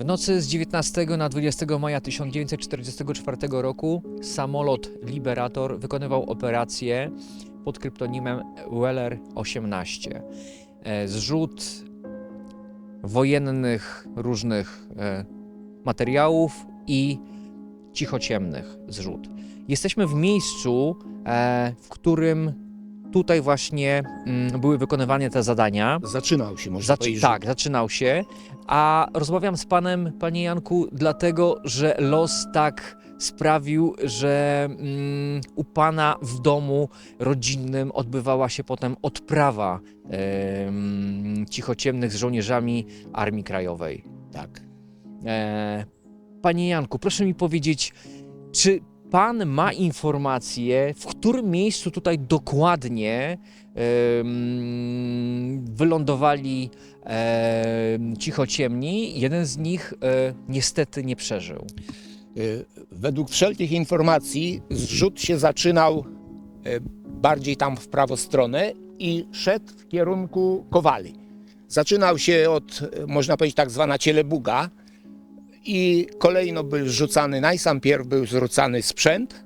W nocy z 19 na 20 maja 1944 roku samolot Liberator wykonywał operację pod kryptonimem Weller 18. E, Zrzut wojennych różnych e, materiałów i cichociemnych zrzut. Jesteśmy w miejscu, e, w którym tutaj właśnie mm, były wykonywane te zadania. Zaczynał się, można Zaczy- powiedzieć. tak, zaczynał się. A rozmawiam z panem, panie Janku, dlatego, że los tak sprawił, że mm, u pana w domu rodzinnym odbywała się potem odprawa em, cichociemnych z żołnierzami Armii Krajowej. tak. E, panie Janku, proszę mi powiedzieć, czy pan ma informację, w którym miejscu tutaj dokładnie wylądowali em, cichociemni? Jeden z nich e, niestety nie przeżył. Y, Według wszelkich informacji zrzut się zaczynał y, bardziej tam w prawą stronę i szedł w kierunku Kowali. Zaczynał się od, można powiedzieć, tak zwana cielebuga i kolejno był rzucany, najsam pierw był zrzucany sprzęt,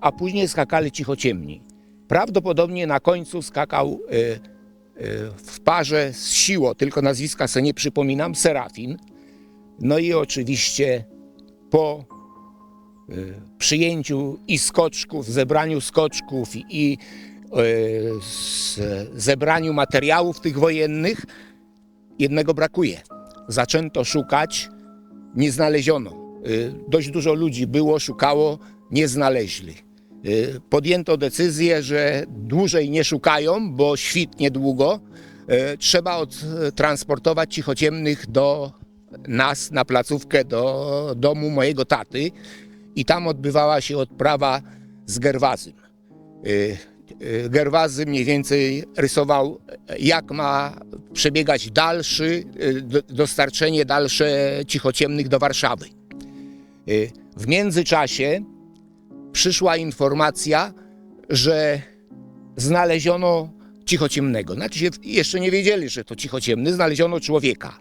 a później skakali cichociemni. Prawdopodobnie na końcu skakał y, y, w parze z siłą, tylko nazwiska sobie nie przypominam, Serafin. No i oczywiście po y, przyjęciu i skoczków, zebraniu skoczków i y, z, zebraniu materiałów tych wojennych, jednego brakuje. Zaczęto szukać, nie znaleziono. Y, dość dużo ludzi było, szukało, nie znaleźli. Y, podjęto decyzję, że dłużej nie szukają, bo świt niedługo. Y, trzeba odtransportować cichociemnych do nas na placówkę, do domu mojego taty i tam odbywała się odprawa z Gerwazym. Y, Gerwazy mniej więcej rysował, jak ma przebiegać dalszy, y, do- dostarczenie dalsze cichociemnych do Warszawy. Y, W międzyczasie przyszła informacja, że znaleziono cichociemnego. Znaczy jeszcze nie wiedzieli, że to cichociemny, znaleziono człowieka.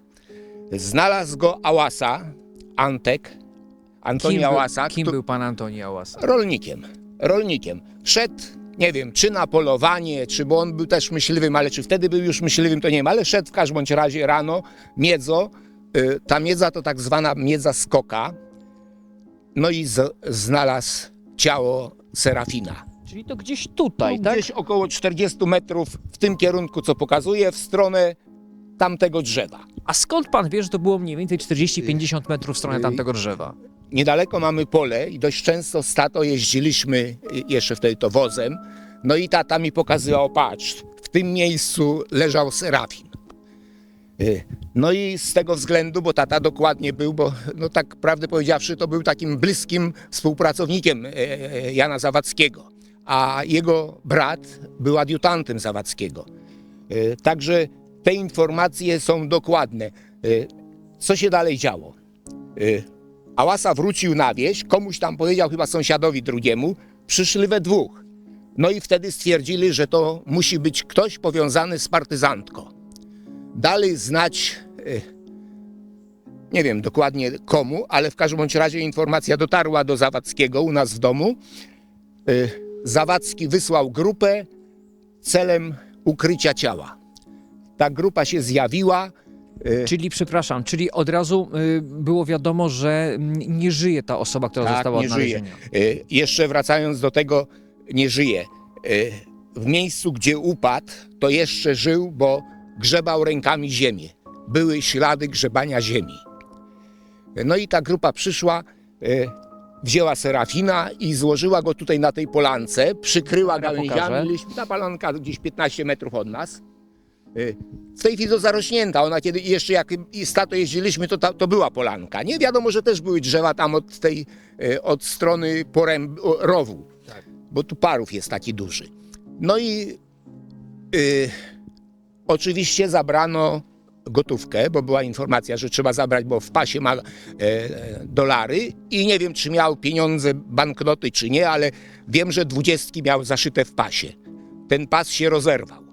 Znalazł go Ałasa, Antek, Antoni kim Ałasa, był, kim był pan Antoni Ałasa? rolnikiem. Rolnikiem. Szedł, nie wiem, czy na polowanie, czy bo on był też myśliwym, ale czy wtedy był już myśliwym, to nie wiem, ale szedł w każdym bądź razie rano, miedzo. y, Ta miedza to tak zwana miedza skoka. No i z, znalazł ciało Serafina. Czyli to gdzieś tutaj, No, tak? Gdzieś około 40 metrów w tym kierunku, co pokazuje, w stronę tamtego drzewa. A skąd pan wie, że to było mniej więcej 40-50 metrów w stronę tamtego drzewa? Niedaleko mamy pole i dość często z tato jeździliśmy jeszcze wtedy to wozem. No i tata mi pokazywał, patrz, w tym miejscu leżał serafin. Y, No i z tego względu, bo tata dokładnie był, bo no tak prawdę powiedziawszy, to był takim bliskim współpracownikiem e, e, Jana Zawadzkiego, a jego brat był adiutantem Zawadzkiego. Y, Także te informacje są dokładne. Y, Co się dalej działo? Ałasa wrócił na wieś, komuś tam powiedział, chyba sąsiadowi drugiemu, przyszli we dwóch. No i wtedy stwierdzili, że to musi być ktoś powiązany z partyzantką. Dali znać, y, nie wiem dokładnie komu, ale w każdym bądź razie informacja dotarła do Zawadzkiego u nas w domu. Y, Zawadzki wysłał grupę celem ukrycia ciała. Ta grupa się zjawiła. Y, Czyli, przepraszam, czyli od razu y, było wiadomo, że nie żyje ta osoba, która Tak, została nie żyje. odnaleziona. Y, Jeszcze wracając do tego, nie żyje. Y, W miejscu, gdzie upadł, to jeszcze żył, bo grzebał rękami ziemię. Były ślady grzebania ziemi. No i ta grupa przyszła, y, wzięła Serafina i złożyła go tutaj na tej polance, przykryła pokażę. gałęziami, liśćmi. ta palanka gdzieś 15 metrów od nas. Y, W tej chwili to zarośnięta. Ona kiedy jeszcze jak z tato jeździliśmy, to, ta, to była polanka. Nie wiadomo, że też były drzewa tam od tej, y, od strony poręb, rowu. Bo tu parów jest taki duży. No i y, oczywiście zabrano gotówkę, bo była informacja, że trzeba zabrać, bo w pasie ma e, dolary i nie wiem, czy miał pieniądze, banknoty, czy nie, ale wiem, że dwudziestki miał zaszyte w pasie. Ten pas się rozerwał.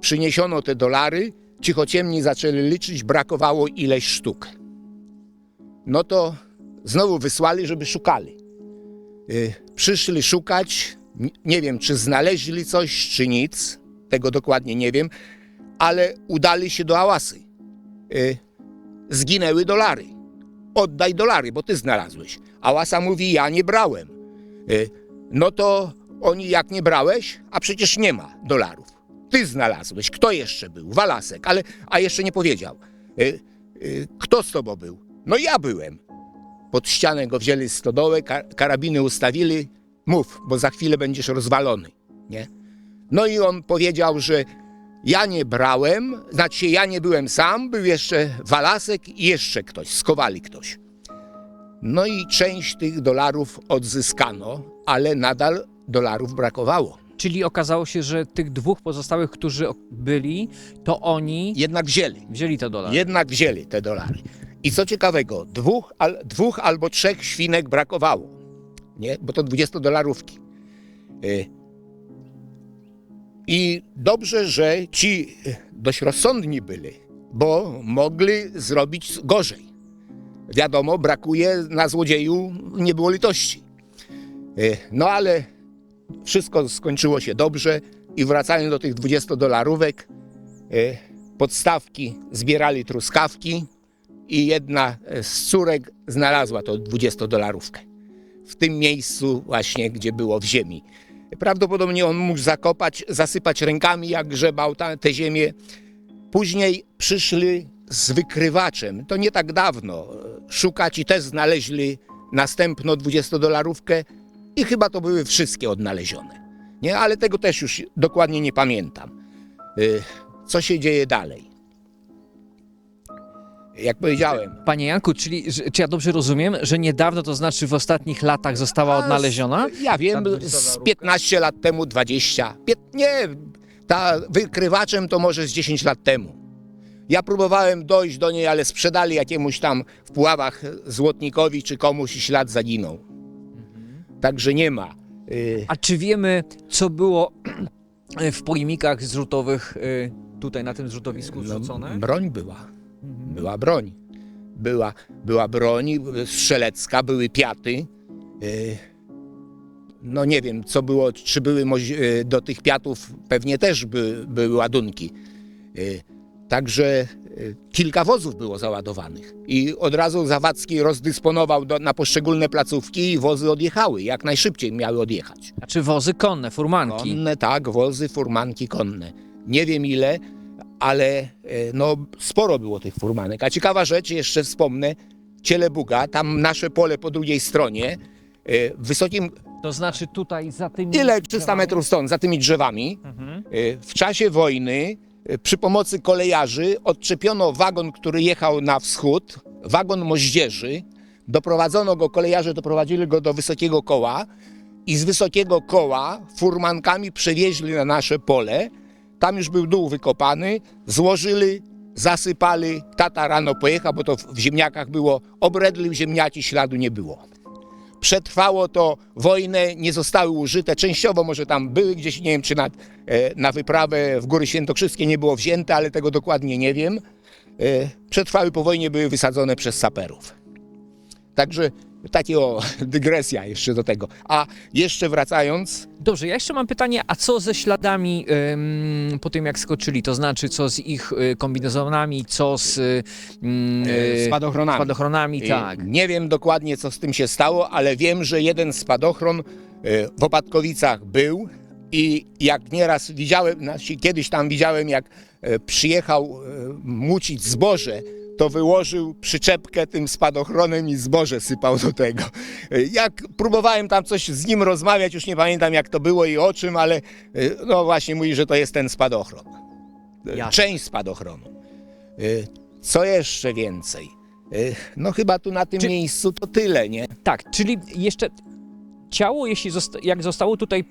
Przyniesiono te dolary, cichociemni zaczęli liczyć, brakowało ileś sztuk. no to znowu wysłali, żeby szukali. Y, Przyszli szukać, nie wiem, czy znaleźli coś, czy nic, tego dokładnie nie wiem, ale udali się do Ałasy. Y, Zginęły dolary. Oddaj dolary, bo ty znalazłeś. Ałasa mówi, ja nie brałem. Y, No to oni, jak nie brałeś, a przecież nie ma dolarów. Ty znalazłeś. Kto jeszcze był? Walasek, ale a jeszcze nie powiedział. Y, y, Kto z tobą był? No ja byłem. Pod ścianę go wzięli z stodołę, ka- karabiny ustawili. Mów, bo za chwilę będziesz rozwalony. Nie? No i on powiedział, że ja nie brałem, znaczy ja nie byłem sam, był jeszcze Walasek i jeszcze ktoś, skowali ktoś. No i część tych dolarów odzyskano, ale nadal dolarów brakowało. Czyli okazało się, że tych dwóch pozostałych, którzy byli, to oni Jednak wzięli. wzięli te dolary. Jednak wzięli te dolary. I co ciekawego, dwóch, al, dwóch albo trzech świnek brakowało, nie? bo to 20 dolarówki. Y, I dobrze, że ci y, dość rozsądni byli, bo mogli zrobić gorzej. Wiadomo, brakuje na złodzieju, nie było litości. Y, No ale wszystko skończyło się dobrze i wracając do tych 20 dolarówek, podstawki zbierali truskawki i jedna z córek znalazła tą 20-dolarówkę. W tym miejscu właśnie, gdzie było w ziemi. Prawdopodobnie on mógł zakopać, zasypać rękami, jak grzebał tę ziemię. Później przyszli z wykrywaczem, to nie tak dawno. Szukać i też znaleźli następną 20-dolarówkę i chyba to były wszystkie odnalezione. Nie, ale tego też już dokładnie nie pamiętam. Y, Co się dzieje dalej? Jak powiedziałem, Panie Janku, czyli że, czy ja dobrze rozumiem, że niedawno, to znaczy w ostatnich latach została odnaleziona? Ja wiem, Ta 20 z dolarówka? 15 lat temu, 20. Pięt, nie, ta wykrywaczem to może z 10 lat temu. Ja próbowałem dojść do niej, ale sprzedali jakiemuś tam w Puławach złotnikowi czy komuś i ślad zaginął. Także nie ma. Y, A czy wiemy, co było w pojemnikach zrzutowych y, tutaj na tym zrzutowisku zrzucone? No, broń była. Mhm. Była broń. Była, była broń y, strzelecka, były piaty. No nie wiem, co było, czy były do tych piatów, pewnie też by, były ładunki. Także kilka wozów było załadowanych i od razu Zawadzki rozdysponował do, na poszczególne placówki i wozy odjechały, jak najszybciej miały odjechać. A czy wozy konne, furmanki? Konne, tak, wozy, furmanki konne. Nie wiem ile, ale e, no, sporo było tych furmanek. A ciekawa rzecz, jeszcze wspomnę, Cielebuga, tam nasze pole po drugiej stronie, e, w wysokim, To znaczy tutaj za tymi... ile 300 drzewami? metrów stąd, za tymi drzewami, Mhm. w czasie wojny przy pomocy kolejarzy odczepiono wagon, który jechał na wschód, wagon moździerzy, doprowadzono go, kolejarze doprowadzili go do wysokiego koła i z wysokiego koła furmankami przewieźli na nasze pole. Tam już był dół wykopany, złożyli, zasypali. Tata rano pojechał, bo to w ziemniakach było, obredlił ziemniaki, śladu nie było. Przetrwało to wojnę, nie zostały użyte. Częściowo może tam były gdzieś, nie wiem czy na, e, na wyprawę w Góry Świętokrzyskie nie było wzięte, ale tego dokładnie nie wiem. E, Przetrwały po wojnie, były wysadzone przez saperów. Także takie o, dygresja jeszcze do tego. A jeszcze wracając, Dobrze, ja jeszcze mam pytanie, a co ze śladami ym, po tym jak skoczyli? To znaczy, co z ich y, kombinezonami, co z y, ym, e, spadochronami. spadochronami? I Tak. Nie wiem dokładnie, co z tym się stało, ale wiem, że jeden spadochron e, w Opatkowicach był i jak nieraz widziałem, znaczy kiedyś tam widziałem, jak e, przyjechał e, mucić zboże, to wyłożył przyczepkę tym spadochronem i zboże sypał do tego. Jak próbowałem tam coś z nim rozmawiać, już nie pamiętam jak to było i o czym, ale e, no właśnie mówi, że to jest ten spadochron. Jasne. Część spadochronu. E, Co jeszcze więcej? No chyba tu na tym Czy- miejscu to tyle, nie? Tak, czyli jeszcze ciało, jeśli zosta- jak zostało tutaj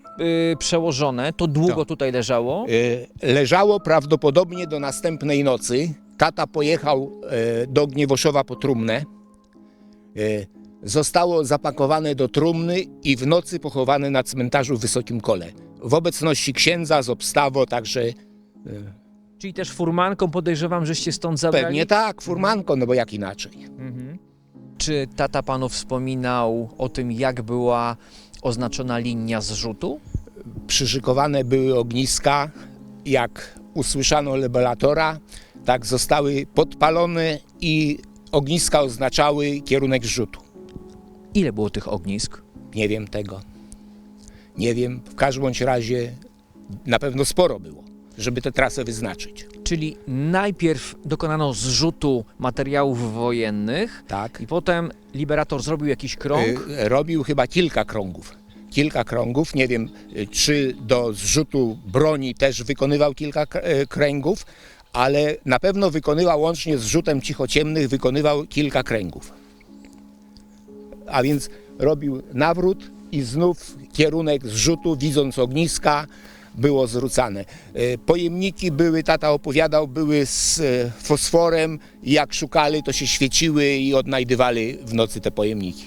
y, przełożone, to długo Tak. tutaj leżało? E, Leżało prawdopodobnie do następnej nocy. Tata pojechał e, do Gniewoszowa po trumnę. E, Zostało zapakowane do trumny i w nocy pochowane na cmentarzu w Wysokim Kole. W obecności księdza z obstawo, także Czyli też furmanką podejrzewam, żeście stąd zabrali? pewnie tak, furmanko, no bo jak inaczej. Mhm. Czy tata panu wspominał o tym, jak była oznaczona linia zrzutu? Przyszykowane były ogniska, jak usłyszano lebelatora, tak zostały podpalone i ogniska oznaczały kierunek zrzutu. Ile było tych ognisk? Nie wiem tego. Nie wiem, w każdym bądź razie na pewno sporo było, żeby tę trasę wyznaczyć. Czyli najpierw dokonano zrzutu materiałów wojennych Tak. i potem liberator zrobił jakiś krąg. Y, Robił chyba kilka krągów. Kilka krągów, nie wiem y, czy do zrzutu broni też wykonywał kilka y, kręgów, ale na pewno wykonywał łącznie z rzutem cichociemnych, wykonywał kilka kręgów. A więc robił nawrót i znów kierunek zrzutu, widząc ogniska, było zwrócane. Y, Pojemniki były, tata opowiadał, były z y, fosforem i jak szukali, to się świeciły i odnajdywali w nocy te pojemniki.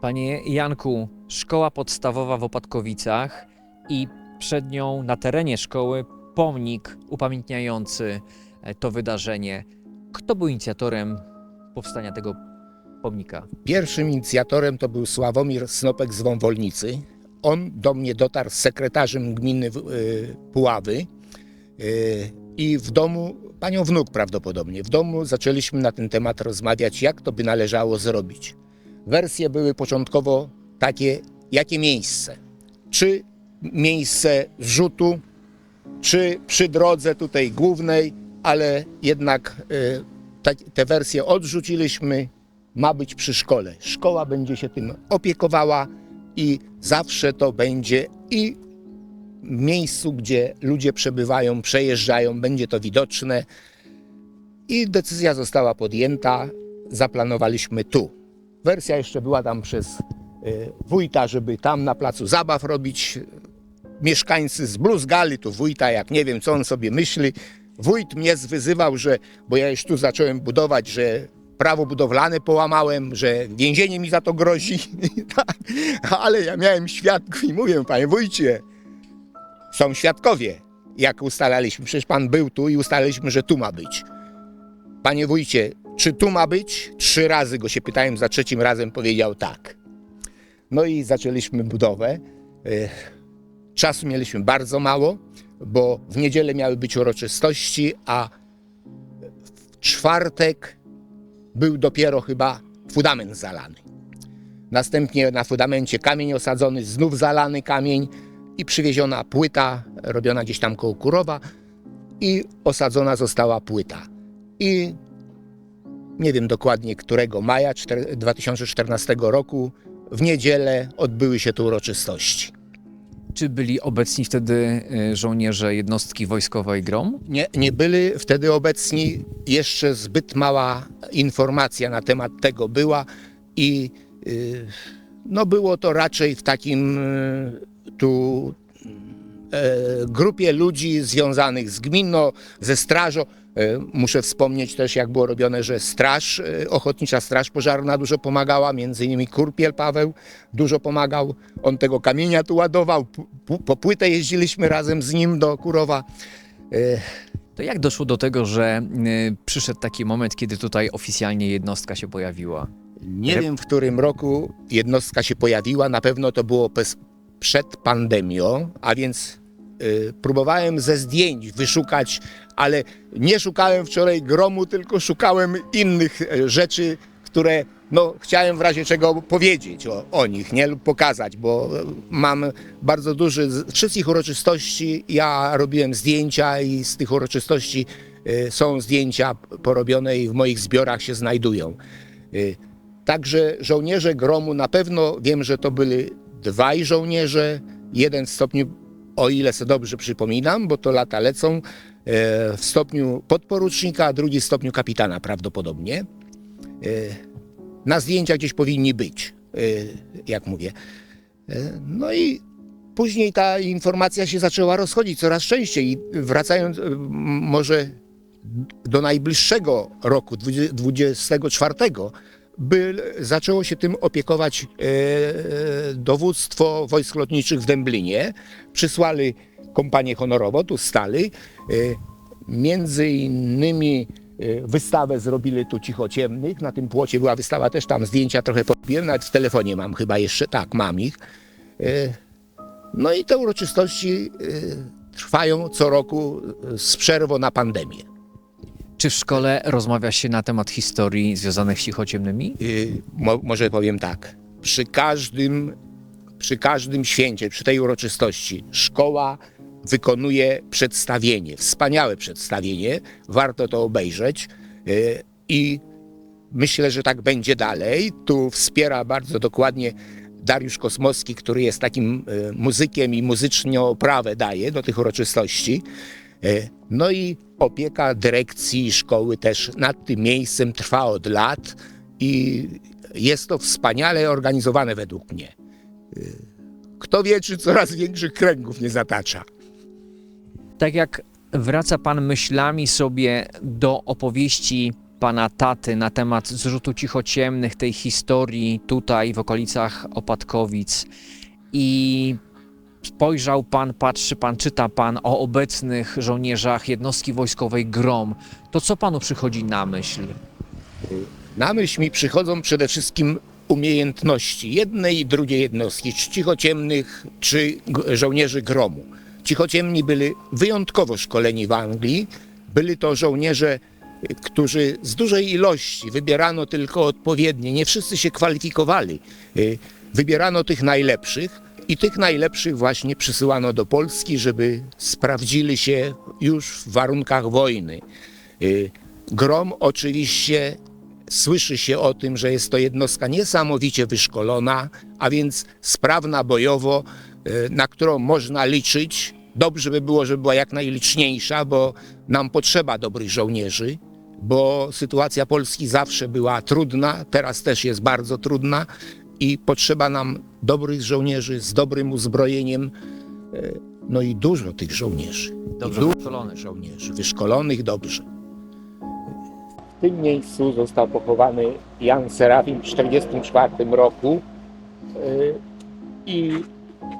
Panie Janku, szkoła podstawowa w Opatkowicach i przed nią na terenie szkoły pomnik upamiętniający e, to wydarzenie. Kto był inicjatorem powstania tego pomnika? Pierwszym inicjatorem to był Sławomir Snopek z Wąwolnicy. On do mnie dotarł z sekretarzem gminy y, Puławy y, i w domu, panią wnuk prawdopodobnie, w domu zaczęliśmy na ten temat rozmawiać, jak to by należało zrobić. Wersje były początkowo takie, jakie miejsce. Czy miejsce zrzutu, czy przy drodze tutaj głównej, ale jednak y, te, te wersje odrzuciliśmy, ma być przy szkole. Szkoła będzie się tym opiekowała i zawsze to będzie i w miejscu, gdzie ludzie przebywają, przejeżdżają, będzie to widoczne. I decyzja została podjęta, zaplanowaliśmy tu. Wersja jeszcze była tam przez y, wójta, żeby tam na placu zabaw robić. Mieszkańcy zbluzgali tu wójta, jak nie wiem, co on sobie myśli. Wójt mnie zwyzywał, że, bo ja już tu zacząłem budować, że prawo budowlane połamałem, że więzienie mi za to grozi. Tak. Ale ja miałem świadków i mówię, panie wójcie, są świadkowie, jak ustalaliśmy. Przecież pan był tu i ustaliliśmy, że tu ma być. Panie wójcie, czy tu ma być? Trzy razy go się pytałem, za trzecim razem powiedział tak. No i zaczęliśmy budowę. Czasu mieliśmy bardzo mało, bo w niedzielę miały być uroczystości, a w czwartek był dopiero chyba fundament zalany. Następnie na fundamencie kamień osadzony, znów zalany kamień i przywieziona płyta robiona gdzieś tam koło Kurowa i osadzona została płyta. I nie wiem dokładnie którego maja czter- 2014 roku w niedzielę odbyły się tu uroczystości. Czy byli obecni wtedy e, żołnierze jednostki wojskowej GROM? Nie, nie byli wtedy obecni, jeszcze zbyt mała informacja na temat tego była i y, no było to raczej w takim y, tu e, grupie ludzi związanych z gminą, ze strażą. E, Muszę wspomnieć też, jak było robione, że straż, e, Ochotnicza Straż Pożarna dużo pomagała, między innymi Kurpiel Paweł dużo pomagał. On tego kamienia tu ładował, po płytę jeździliśmy razem z nim do Kurowa. E, To jak doszło do tego, że przyszedł taki moment, kiedy tutaj oficjalnie jednostka się pojawiła? Nie wiem, w którym roku jednostka się pojawiła. Na pewno to było przed pandemią, a więc próbowałem ze zdjęć wyszukać, ale nie szukałem wczoraj gromu, tylko szukałem innych e, rzeczy, które no, chciałem w razie czego powiedzieć o, o nich, nie lub pokazać, bo e, mam bardzo duży. Z wszystkich uroczystości ja robiłem zdjęcia i z tych uroczystości są zdjęcia porobione i w moich zbiorach się znajdują. Y, Także żołnierze gromu na pewno wiem, że to byli dwaj żołnierze. Jeden w stopniu, o ile sobie dobrze przypominam, bo to lata lecą, e, w stopniu podporucznika, a drugi w stopniu kapitana prawdopodobnie. E, Na zdjęciach gdzieś powinni być, e, jak mówię. No i później ta informacja się zaczęła rozchodzić coraz częściej. I wracając może do najbliższego roku, 24, by zaczęło się tym opiekować e, dowództwo wojsk lotniczych w Dęblinie. Przysłali kompanię honorową, tu stali. E, między innymi y, wystawę zrobili tu cichociemnych. Na tym płocie była wystawa, też tam zdjęcia trochę podbiłem, nawet w telefonie mam chyba jeszcze, tak, mam ich. Y, No i te uroczystości y, trwają co roku y, z przerwą na pandemię. Czy w szkole rozmawia się na temat historii związanych z cichociemnymi? Y, mo, może powiem tak, przy każdym, przy każdym święcie, przy tej uroczystości szkoła wykonuje przedstawienie, wspaniałe przedstawienie, warto to obejrzeć y, i myślę, że tak będzie dalej. Tu wspiera bardzo dokładnie Dariusz Kosmowski, który jest takim y, muzykiem i muzycznie oprawę daje do tych uroczystości. Y, No i opieka dyrekcji szkoły też nad tym miejscem trwa od lat i jest to wspaniale organizowane według mnie. Y, Kto wie, czy coraz większych kręgów nie zatacza. Tak jak wraca pan myślami sobie do opowieści pana taty na temat zrzutu cichociemnych, tej historii tutaj w okolicach Opatkowic i spojrzał pan, patrzy pan, czyta pan o obecnych żołnierzach jednostki wojskowej GROM, to co panu przychodzi na myśl? Na myśl mi przychodzą przede wszystkim umiejętności jednej i drugiej jednostki, czy cichociemnych, czy żołnierzy gromu. Cichociemni byli wyjątkowo szkoleni w Anglii. Byli to żołnierze, którzy z dużej ilości wybierano tylko odpowiednie, nie wszyscy się kwalifikowali. Y, Wybierano tych najlepszych i tych najlepszych właśnie przysyłano do Polski, żeby sprawdzili się już w warunkach wojny. Y, Grom oczywiście słyszy się o tym, że jest to jednostka niesamowicie wyszkolona, a więc sprawna bojowo, y, na którą można liczyć. Dobrze by było, żeby była jak najliczniejsza, bo nam potrzeba dobrych żołnierzy, bo sytuacja Polski zawsze była trudna, teraz też jest bardzo trudna i potrzeba nam dobrych żołnierzy z dobrym uzbrojeniem. y, No i dużo tych żołnierzy. Dobrze I du- wyszkolony. żołnierzy, wyszkolonych dobrze. W tym miejscu został pochowany Jan Serafin w 1944 roku Yy, i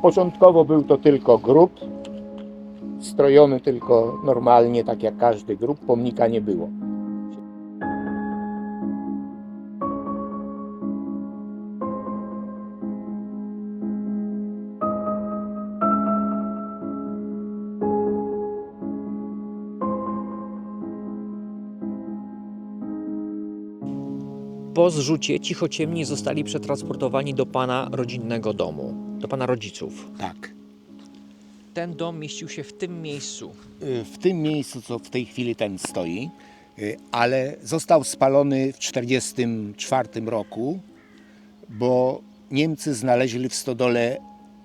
początkowo był to tylko grób, strojony tylko normalnie, tak jak każdy grób, pomnika nie było. Po zrzucie cichociemni zostali przetransportowani do pana rodzinnego domu, do pana rodziców. Tak. Ten dom mieścił się w tym miejscu. Y, w tym miejscu, co w tej chwili ten stoi, y, ale został spalony w 1944 roku, bo Niemcy znaleźli w stodole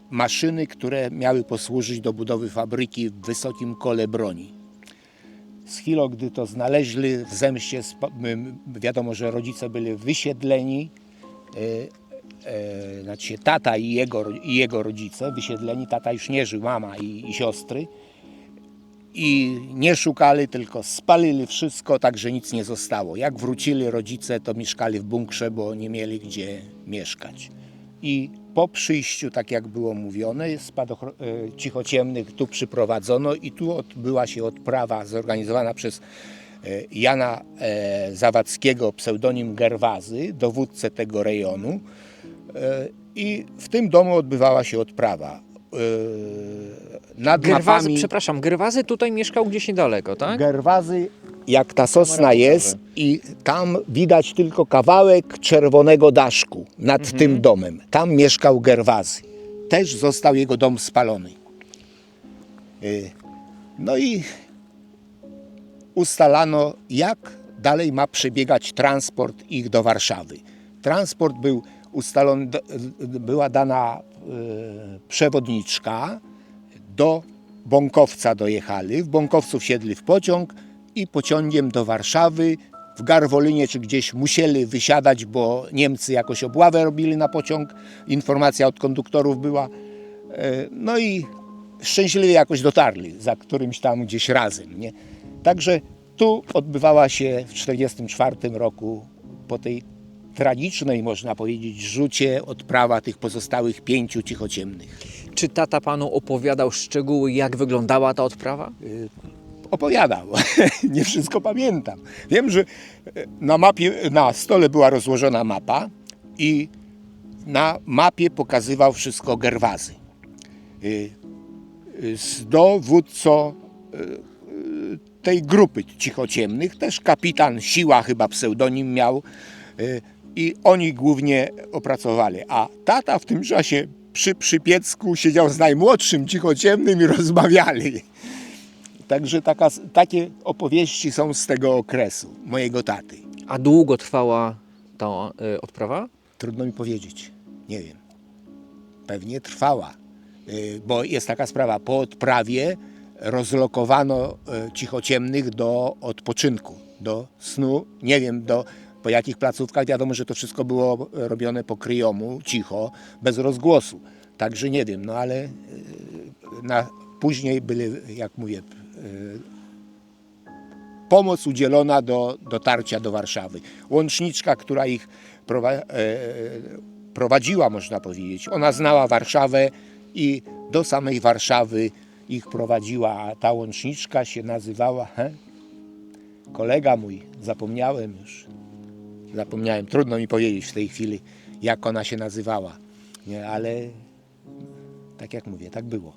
maszyny, które miały posłużyć do budowy fabryki w wysokim kole broni. Z chwilą, gdy to znaleźli, w zemście, wiadomo, że rodzice byli wysiedleni, y, e, znaczy tata i jego, i jego rodzice wysiedleni, tata już nie żył, mama i, i siostry, i nie szukali, tylko spalili wszystko, tak że nic nie zostało. Jak wrócili rodzice, to mieszkali w bunkrze, bo nie mieli gdzie mieszkać. I po przyjściu, tak jak było mówione, spadochro- e, cichociemnych tu przyprowadzono i tu odbyła się odprawa zorganizowana przez e, Jana e, Zawadzkiego, pseudonim Gerwazy, dowódcę tego rejonu. I w tym domu odbywała się odprawa. Nad Gerwazy, mapami... przepraszam, Gerwazy tutaj mieszkał gdzieś niedaleko, tak? Gerwazy, jak ta sosna jest i tam widać tylko kawałek czerwonego daszku nad tym domem. Tam mieszkał Gerwazy. Też został jego dom spalony. Y, No i ustalano, jak dalej ma przebiegać transport ich do Warszawy. Transport był ustalony, była dana y, przewodniczka, do Bąkowca dojechali. W Bąkowcu wsiedli w pociąg i pociągiem do Warszawy. W Garwolinie czy gdzieś musieli wysiadać, bo Niemcy jakoś obławę robili na pociąg. Informacja od konduktorów była. E, No i szczęśliwie jakoś dotarli za którymś tam gdzieś razem. Nie? Także tu odbywała się w 1944 roku po tej tragicznej, można powiedzieć, rzucie odprawa tych pozostałych pięciu cichociemnych. Czy tata panu opowiadał szczegóły, jak wyglądała ta odprawa? Opowiadał. Nie wszystko pamiętam. Wiem, że e, na mapie, na stole była rozłożona mapa i na mapie pokazywał wszystko Gerwazy. Y, y, Z dowódcą y, y, tej grupy cichociemnych, też kapitan Siła chyba pseudonim miał y, i oni głównie opracowali. A tata w tym czasie przy Przypiecku siedział z najmłodszym cichociemnym i rozmawiali. Także taka, takie opowieści są z tego okresu mojego taty. A długo trwała ta y, odprawa? Trudno mi powiedzieć. Nie wiem. Pewnie trwała. Y, Bo jest taka sprawa. Po odprawie rozlokowano y, cichociemnych do odpoczynku, do snu. Nie wiem do, po jakich placówkach. Wiadomo, że to wszystko było robione po kryjomu, cicho, bez rozgłosu. Także nie wiem, no ale y, na, później były, jak mówię, pomoc udzielona do dotarcia do Warszawy. Łączniczka, która ich prowa- e, prowadziła, można powiedzieć, ona znała Warszawę i do samej Warszawy ich prowadziła, a ta łączniczka się nazywała, he? kolega mój, zapomniałem już, zapomniałem, trudno mi powiedzieć w tej chwili, jak ona się nazywała, nie, ale tak jak mówię, tak było.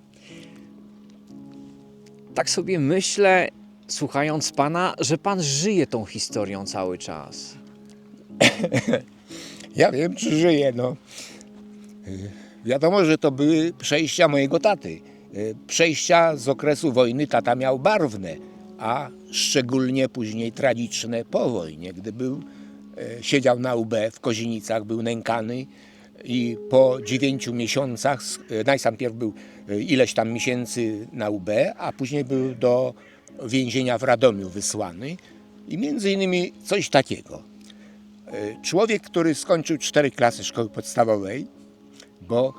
Tak sobie myślę, słuchając pana, że pan żyje tą historią cały czas. Ja wiem, czy żyje, no. Y, Wiadomo, że to były przejścia mojego taty. Y, Przejścia z okresu wojny tata miał barwne, a szczególnie później tragiczne po wojnie, gdy był, e, siedział na UB w Kozienicach, był nękany i po dziewięciu miesiącach, najpierw był ileś tam miesięcy na UB, a później był do więzienia w Radomiu wysłany i między innymi coś takiego. E, Człowiek, który skończył cztery klasy szkoły podstawowej, bo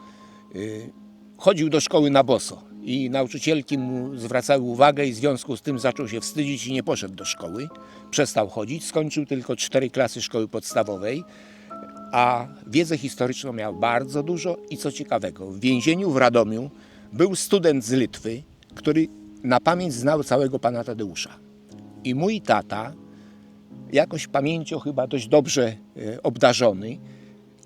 y, chodził do szkoły na boso i nauczycielki mu zwracały uwagę i w związku z tym zaczął się wstydzić i nie poszedł do szkoły. Przestał chodzić, skończył tylko cztery klasy szkoły podstawowej, a wiedzę historyczną miał bardzo dużo i co ciekawego, w więzieniu w Radomiu był student z Litwy, który na pamięć znał całego pana Tadeusza. I mój tata, jakoś pamięcią chyba dość dobrze e, obdarzony,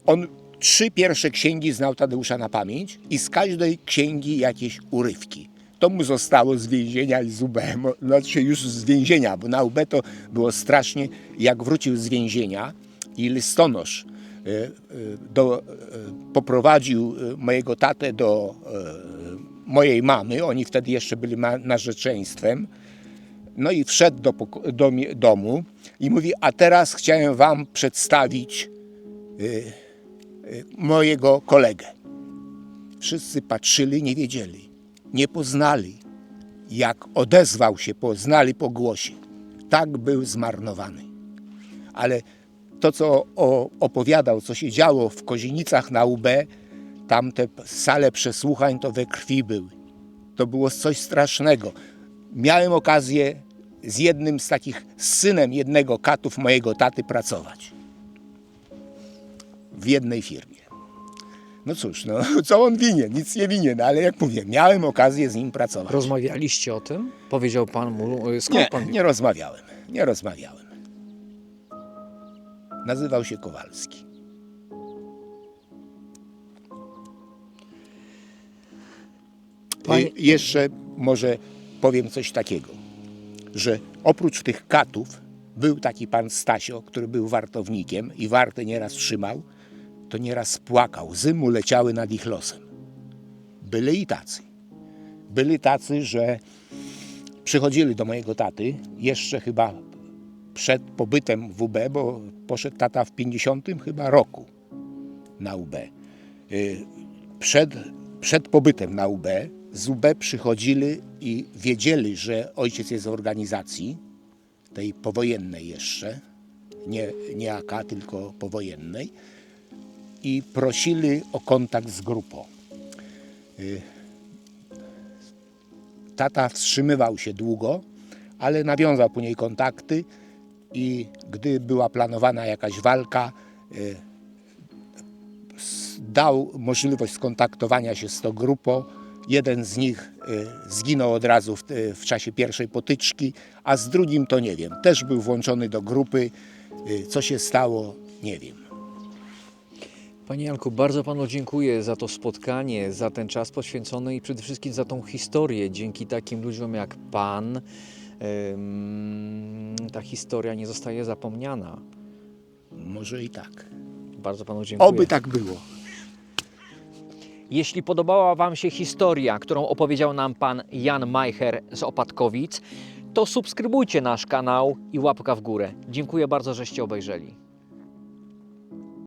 on trzy pierwsze księgi znał Tadeusza na pamięć i z każdej księgi jakieś urywki. To mu zostało z więzienia i z UB, znaczy już z więzienia, bo na UB to było strasznie. Jak wrócił z więzienia i listonosz do, e, poprowadził e, mojego tatę do e, mojej mamy, oni wtedy jeszcze byli narzeczeństwem, no i wszedł do, do domu i mówi, a teraz chciałem wam przedstawić mojego kolegę. Wszyscy patrzyli, nie wiedzieli, nie poznali. Jak odezwał się, poznali po głosie. Tak był zmarnowany. Ale to, co opowiadał, co się działo w Kozienicach na UB, tam te sale przesłuchań to we krwi były. To było coś strasznego. Miałem okazję z jednym z takich, z synem jednego katów mojego taty pracować w jednej firmie. No cóż, no, co on winien? Nic nie winien, ale jak mówię, miałem okazję z nim pracować. Rozmawialiście o tym? Powiedział pan mu, y, skąd Nie, pan nie rozmawiałem, nie rozmawiałem. Nazywał się Kowalski. Panie- I jeszcze może powiem coś takiego, że oprócz tych katów był taki pan Stasio, który był wartownikiem i wartę nieraz trzymał, to nieraz płakał, łzy mu leciały nad ich losem. Byli i tacy. Byli tacy, że przychodzili do mojego taty jeszcze chyba przed pobytem w UB, bo poszedł tata w 50 chyba roku na UB. Y, Przed, przed pobytem na UB z UB przychodzili i wiedzieli, że ojciec jest w organizacji, tej powojennej jeszcze, nie, nie AK, tylko powojennej i prosili o kontakt z grupą. Y, Tata wstrzymywał się długo, ale nawiązał po niej kontakty i gdy była planowana jakaś walka, s- dał możliwość skontaktowania się z tą grupą Jeden z nich y, zginął od razu w, y, w czasie pierwszej potyczki, a z drugim to nie wiem. Też był włączony do grupy. Co się stało, nie wiem. Panie Janku, bardzo panu dziękuję za to spotkanie, za ten czas poświęcony i przede wszystkim za tą historię. Dzięki takim ludziom jak pan ta historia nie zostaje zapomniana. Może i tak. Bardzo panu dziękuję. Oby tak było. Jeśli podobała Wam się historia, którą opowiedział nam pan Jan Majcher z Opatkowic, to subskrybujcie nasz kanał i łapka w górę. Dziękuję bardzo, żeście obejrzeli.